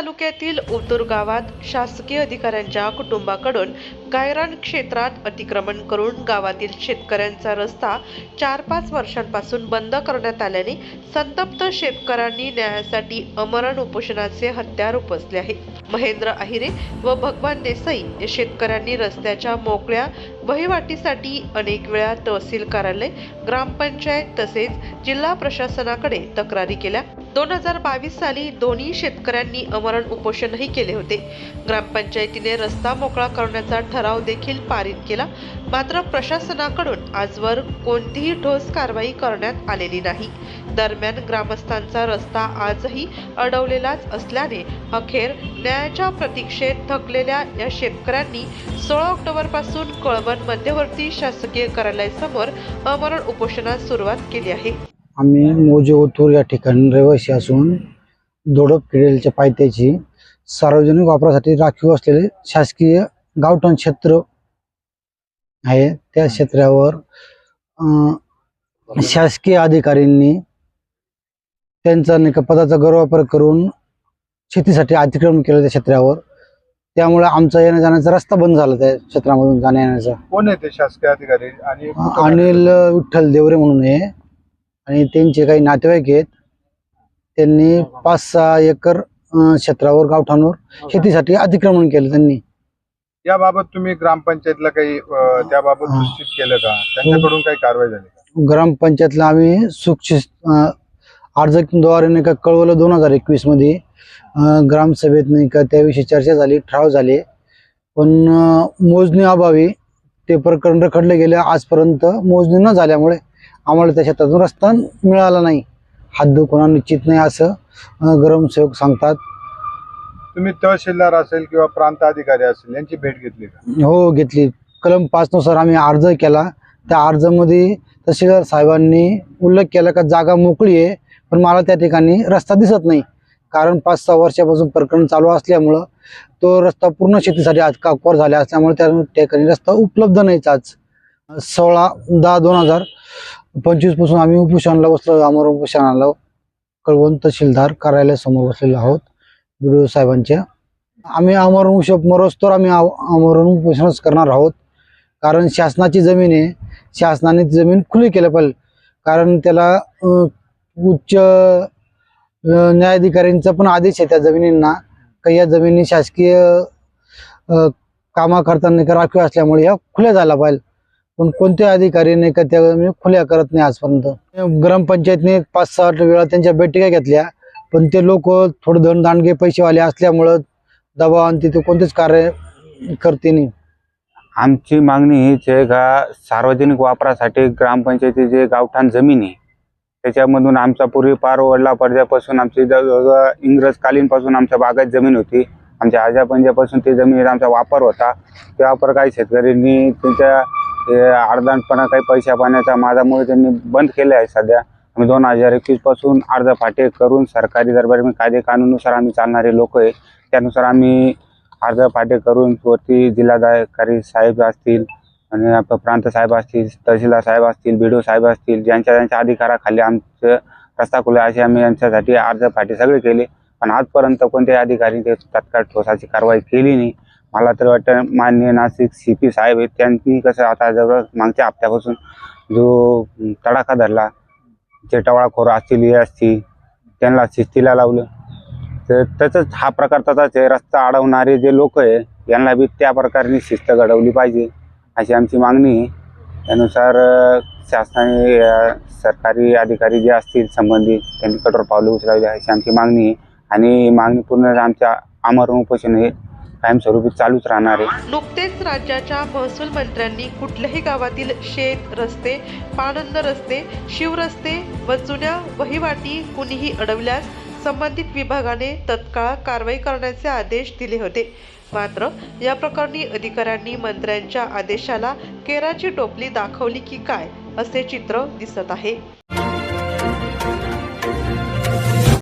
तालुक्यातील उतूर गावात शासकीय अधिकाऱ्यांच्या कुटुंबाकडून गायरान क्षेत्रात अतिक्रमण करून गावातील शेतकऱ्यांचा रस्ता चार पाच वर्षांपासून बंद करण्यात आल्याने संतप्त शेतकऱ्यांनी न्यायासाठी अमरण उपोषणाचे हत्यार उपसले आहे. महेंद्र अहिरे व भगवान देसाई या शेतकऱ्यांनी रस्त्याच्या मोकळ्या वहिवाटीसाठी अनेक वेळा तहसील कार्यालय ग्रामपंचायत तसेच जिल्हा प्रशासनाकडे तक्रारी केल्या. दोन हजार बावीस साली दोन्ही शेतकऱ्यांनी अमरण उपोषणही केले होते. ग्रामपंचायतीने रस्ता मोकळा करण्याचा ठराव देखील पारित केला. मात्र प्रशासनाकडून आजवर कोणतीही ठोस कारवाई करण्यात आलेली नाही. दरम्यान ग्रामस्थांचा रस्ता आजही अडवलेलाच असल्याने अखेर न्यायाच्या प्रतीक्षेत थकलेल्या या शेतकऱ्यांनी सोळा ऑक्टोबरपासून कळवण मध्यवर्ती शासकीय कार्यालयासमोर अमरण उपोषणास सुरुवात केली आहे. आम्ही मोजे ओतूर या ठिकाणी रहिवासी असून दोडप किडेलच्या पायथ्याची सार्वजनिक वापरासाठी राखीव असलेले शासकीय गावठण क्षेत्र आहे. त्या क्षेत्रावर शासकीय अधिकाऱ्यांनी त्यांचा नाही का पदाचा गैरवापर करून शेतीसाठी अतिक्रमण केलं त्या क्षेत्रावर. त्यामुळे आमचा येण्या जाण्याचा रस्ता बंद झाला त्या क्षेत्रामधून जाण्या येण्याचा कोण आहे ते शासकीय अधिकारी आणि अनिल विठ्ठल देवरे म्हणून आहे. आणि त्यांचे काही नातेवाईक आहेत त्यांनी पाच सहा एकर अं, क्षेत्रावर गावठाणवर शेतीसाठी अतिक्रमण केलं त्यांनी. याबाबत तुम्ही ग्रामपंचायतला काही अं, त्याबाबत हा. निश्चित केलं का? त्यांच्याकडून काही कारवाई झाली का? ग्रामपंचायतला आम्ही सूक्ष अर्जद्वारे नाही का कळवलं दोन हजार एकवीसमध्ये. अं, ग्रामसभेत नाही का त्याविषयी चर्चा झाली ठराव झाले. पण अं, मोजणी अभावी ते प्रकरण रखडले गेले. आजपर्यंत मोजणी न झाल्यामुळे आम्हाला त्या शेतातून रस्ता मिळाला नाही. हद्द कोणा निश्चित नाही असं अं, ग्रामसेवक सांगतात. तुम्ही तहसीलदार असेल किंवा प्रांत अधिकारी असेल यांची भेट घेतली का? हो घेतली. कलम पाच नुसार आम्ही अर्ज केला. त्या अर्जामध्ये तहसीलदार साहेबांनी उल्लेख केला का जागा मोकळी आहे पण मला त्या ठिकाणी रस्ता दिसत नाही. कारण पाच सहा वर्षापासून प्रकरण चालू असल्यामुळं तो रस्ता पूर्ण शेतीसाठी आज काकवर झाला असल्यामुळे त्या ठिकाणी रस्ता उपलब्ध नाहीच आज. सोळा दहा दोन हजार पंचवीसपासून आम्ही उपोषणाला बसलो अमर उपोषणाला कळवण तहसीलदार कार्यालयासमोर बसलेलो आहोत बी साहेबांच्या. आम्ही अमर उपोषण मरोस्तोर आम्ही आव- अमरण उपोषणच करणार आहोत. कारण शासनाची जमीन आहे. शासनाने ती जमीन खुली केलं पाहिजे. कारण त्याला उच्च न्यायाधिकाऱ्यांचा पण आदेश आहे त्या जमिनींना. का या जमिनी शासकीय कामा करताना राखीव असल्यामुळे ह्या खुल्या झाल्या पाहिजे. पण कोणत्याही अधिकारी नाही का त्या म्हणजे खुल्या करत नाही आजपर्यंत? ग्रामपंचायतने पाच सहा वेळा त्यांच्या बैठका घेतल्या पण ते लोक थोडं धन दांडगे पैसेवाले असल्यामुळं दबाव आणि तिथे कोणतेच कार्य करते नाही. आमची मागणी हीच आहे का सार्वजनिक वापरासाठी ग्रामपंचायती जे गावठाण जमीन आहे त्याच्यामधून आमचा पूर्वी पार वडला पडद्यापासून आमची जवळजवळ इंग्रजकालीनपासून आमच्या बागात जमीन होती. आमच्या आजापंजापासून ते जमिनीत आमचा वापर होता. ते वापर काही शेतकऱ्यांनी त्यांच्या हे अर्धांटपणा काही पैशा पाण्याचा माझ्यामुळे त्यांनी बंद केले आहे सध्या. आम्ही दोन हजार एकवीसपासून अर्ज फाटे करून सरकारी दरबारी कायदे कानूनुसार आम्ही चालणारे लोक आहे. त्यानुसार आम्ही अर्ज फाटे करून वरती जिल्हाधिकारी साहेब असतील आणि आपलं प्रांत साहेब असतील तहसीलदार साहेब असतील बी साहेब असतील ज्यांच्या ज्यांच्या अधिकाराखाली आमचं रस्ता खुला असे आम्ही यांच्यासाठी अर्ज फाटे सगळे केले. पण आजपर्यंत कोणत्याही अधिकारी ते तत्काळ ठोसाची कारवाई केली नाही. मला तर वाटतं माननीय नाशिक सी पी साहेब आहेत त्यांनी कसं आता जवळ मागच्या हप्त्यापासून जो तडाखा धरला जे टवाळखोर असतील हे असतील त्यांना शिस्तीला लावलं. तर तसंच हा प्रकार तसाच आहे रस्ता अडवणारे जे लोक आहे यांना बी त्या प्रकारे शिस्त घडवली पाहिजे अशी आमची मागणी आहे. त्यानुसार शासनाने सरकारी अधिकारी जे असतील संबंधित त्यांनी कठोर पावले उचलावी अशी आमची मागणी आहे. आणि मागणी पूर्ण आमच्या आमरण उपोषण हे कायमस्वरूपी चालूच राहणार आहे. नुकतेच राज्याच्या महसूल मंत्र्यांनी कुठल्याही गावातील शेत रस्ते पाणंद रस्ते शिवरस्ते व जुन्या वहिवाटी कुणीही अडवल्यास संबंधित विभागाने तत्काळ कारवाई करण्याचे आदेश दिले होते. मात्र या प्रकरणी अधिकाऱ्यांनी मंत्र्यांच्या आदेशाला केराची टोपली दाखवली की काय असे चित्र दिसत आहे.